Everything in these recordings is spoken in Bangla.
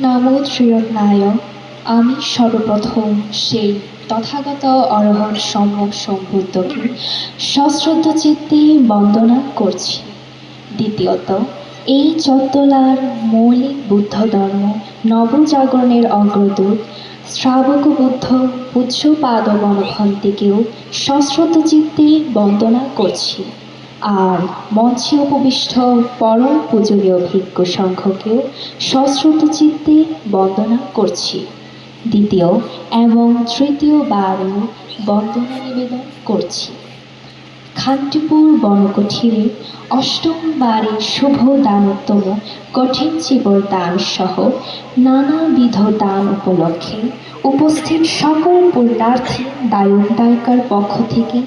নমো নায়ক, আমি সর্বপ্রথম সেই তথাগত অরহৎ সম্যক সম্বুদ্ধকে সশ্রদ্ধ চিত্তে বন্দনা করছি। দ্বিতীয়ত, এই চত্বলার মৌলিক বুদ্ধ ধর্ম নবজাগরণের অগ্রদূত শ্রাবক বুদ্ধ পূজ্যপাদ বনভন্তিকেও সশ্রদ্ধ চিত্তে বন্দনা করছি। আর মঞ্চে উপবিষ্ট পরম পূজনীয় ভিক্ষু সংঘকেও সশ্রুত চিত্তে বন্দনা করছি। দ্বিতীয় এবং তৃতীয়বারও বন্দনা নিবেদন করছি। খান্তিপুর বনকুঠিরে অষ্টমবারের শুভ দানোত্তম কঠিন চিবর দান সহ নানাবিধ দান উপলক্ষে উপস্থিত সকল পুণ্যার্থী দায়ক দায়িকার পক্ষ থেকে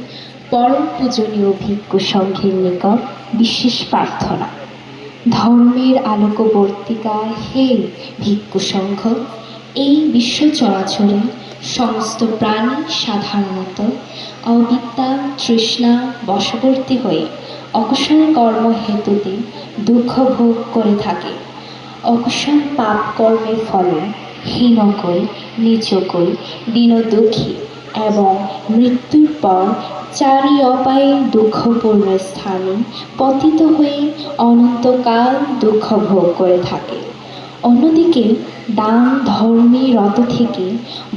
পরম পূজনীয় ভিক্ষু সংঘের নিকট বিশেষ প্রার্থনা। ধর্মের আলোকবর্তিকা হে ভিক্ষু সংঘ, এই বিশ্ব চরাচরে সমস্ত প্রাণী সাধারণত অবিদ্যা তৃষ্ণা বশবর্তী হয়ে অকুশল কর্ম হেতুতে দুঃখ ভোগ করে থাকে। অকুশল পাপ কর্মের ফলে হীনকই, নিচকই, দীনদুঃখী এবং মৃত্যুর পর চারি অপায়ে দুঃখপূর্ণ স্থানে পতিত হয়ে অনন্তকাল দুঃখ ভোগ করে থাকে। অন্যদিকে দান, ধর্মী রত থেকে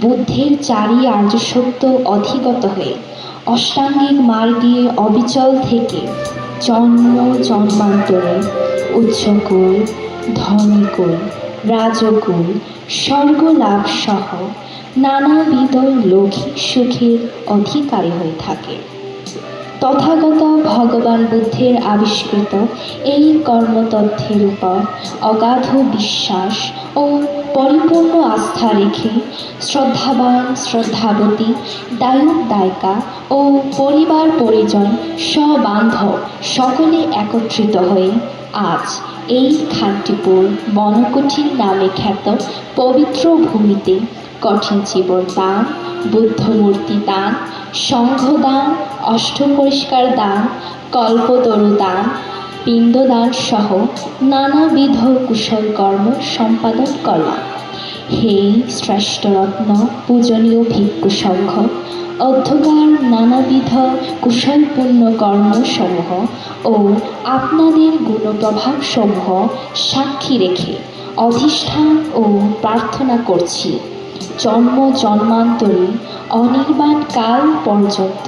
বুদ্ধের চারি আর্য সত্য অধিগত হয়ে অষ্টাঙ্গিক মার্গে অবিচল থেকে জন্ম, জন্মান্তরে উচ্চকুল ধনীকুল রাজকুল স্বর্গলাভ সহ নানাবিধ লৌকিক সুখের অধিকারী হয়ে থাকে। তথাগত ভগবান বুদ্ধের আবিষ্কৃত এই কর্মতথ্যের উপর অগাধ বিশ্বাস ও পরিপূর্ণ আস্থা রেখে শ্রদ্ধাবান, শ্রদ্ধাবতী, দায়ক দায়িকা ও পরিবার পরিজন সবান্ধব সকলে একত্রিত হয়ে আজ এই খান্তিপুর বনকুঠির নামে খ্যাত পবিত্র ভূমিতে কঠিন জীবন দান বুদ্ধমূর্তি দান সংঘদান অষ্টপরিষ্কার দান, কল্পতরু দান পিণ্ডদান সহ নানাবিধ কুশল কর্ম সম্পাদন করলাম হে শ্রেষ্ঠরত্ন পূজনীয় ভিক্ষু সংঘ অধ্যকার নানাবিধ কুশলপূর্ণ কর্মসমূহ ও আপনাদের গুণপ্রভাবসমূহ সাক্ষী রেখে অধিষ্ঠান ও প্রার্থনা করছি। জন্ম জন্মান্তরে অনির্বাণ কাল পর্যন্ত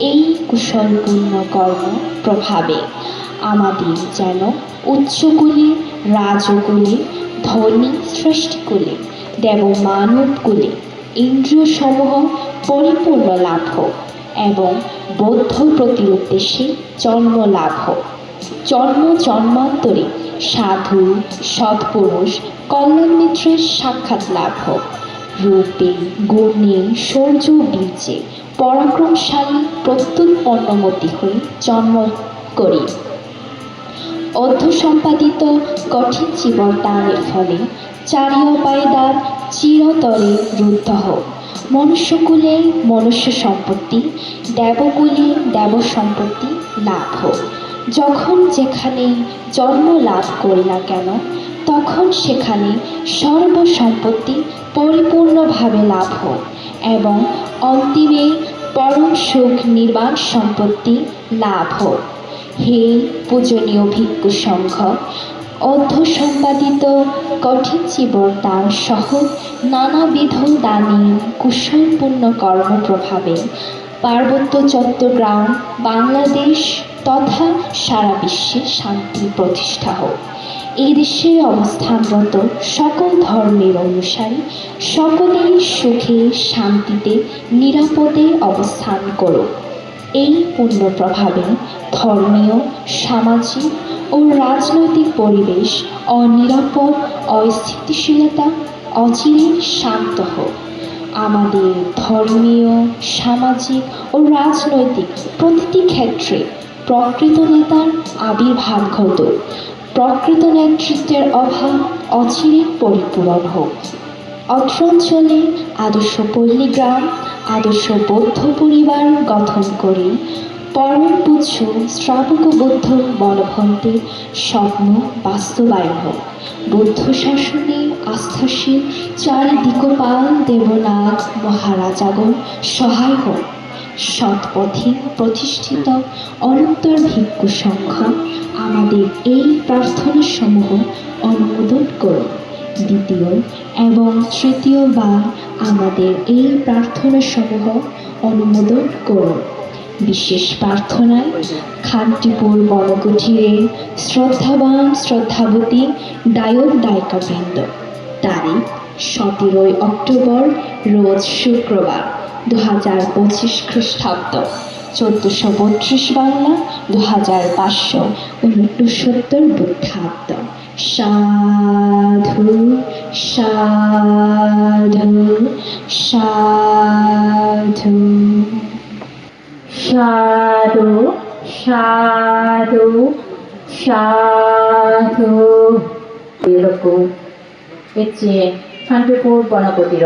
এই কুশলপূর্ণ কর্ম প্রভাবে আমাদের যেন উচ্চকুলে, রাজকুলে, ধনী সৃষ্টিকুলে দেব মানবকুলে ইন্দ্রিয়সমূহ পরিপূর্ণ লাভ হোক এবং বৌদ্ধ প্রতির উদ্দেশ্যে জন্ম লাভ হোক। জন্ম জন্মান্তরে সাধু, সৎপুরুষ কল্যাণ মিত্রের সাক্ষাৎ লাভ হোক। রূপে, গুণে শৌর্য বীর্যে পরাক্রমশালী প্রত্যুৎপন্নমতি হয়ে জন্ম করি। অর্ধসম্পাদিত কঠিন জীবন দানের ফলে চারি দ্বার চিরতরে রুদ্ধ হোক। মনুষ্যকুলে মনুষ্য সম্পত্তি, দেবকুলে দেব সম্পত্তি লাভ হোক। যখন যেখানে জন্ম লাভ করি না কেন, তখন সেখানে সর্বসম্পত্তি পরিপূর্ণভাবে লাভ হোক এবং অন্তিমে পরম সুখ নির্বাণ সম্পত্তি লাভ হোক। হে পূজনীয় ভিক্ষু সংঘ অর্ধসম্পাদিত কঠিন জীবন দান সহ নানাবিধ দানী কুশলপূর্ণ কর্মপ্রভাবে। পার্বত্য চট্টগ্রাম, বাংলাদেশ তথা সারা বিশ্বে শান্তি প্রতিষ্ঠা হোক। এই দেশে অবস্থানরত সকল ধর্মের অনুসারী সকলেই সুখে শান্তিতে নিরাপদে অবস্থান করুক। এই পূর্ণ প্রভাবে ধর্মীয়, সামাজিক ও রাজনৈতিক পরিবেশ অনিরাপদ, অস্থিতিশীলতা অচিরে শান্ত হোক। আমাদের ধর্মীয়, সামাজিক ও রাজনৈতিক প্রতিটি ক্ষেত্রে প্রকৃত নেতার আবির্ভাব ঘটুক। প্রকৃত নেতৃত্বের অভাব অচিরে পরিপূরণ হোক। অত্র অঞ্চলে আদর্শ পল্লী গ্রাম আদর্শ বৌদ্ধ পরিবার গঠন করে। পরম পুচ্ছ শ্রাবক বৌদ্ধ বলভন্তের স্বপ্ন বাস্তবায়ন হোক। বৌদ্ধ শাসনে আস্থাশীল চারিদিকপাল দেবনাথ মহারাজাগণ সহায় হোক। সৎপথে প্রতিষ্ঠিত অনন্তর ভিক্ষু সংঘ আমাদের এই প্রার্থনা সমূহ অনুমোদন করুন। দ্বিতীয় এবং তৃতীয়বার আমাদের এই প্রার্থনা সমূহ অনুমোদন করুন। বিশেষ প্রার্থনায় খান্তিপুর বনকুঠিরের শ্রদ্ধাবান শ্রদ্ধাবতী দায়ক দায়িকাবৃন্দ তারিখ, সতেরোই অক্টোবর, রোজ শুক্রবার দু হাজার পঁচিশ খ্রিস্টাব্দ। চোদ্দোশো বত্রিশ বাংলা দু হাজার পাঁচশো উনসত্তর বুদ্ধাব্দ। সাধু সাধু সাধু। সাধু সাধু সাধু। এরকম। এর চেয়ে শান্তিপুর গণপতির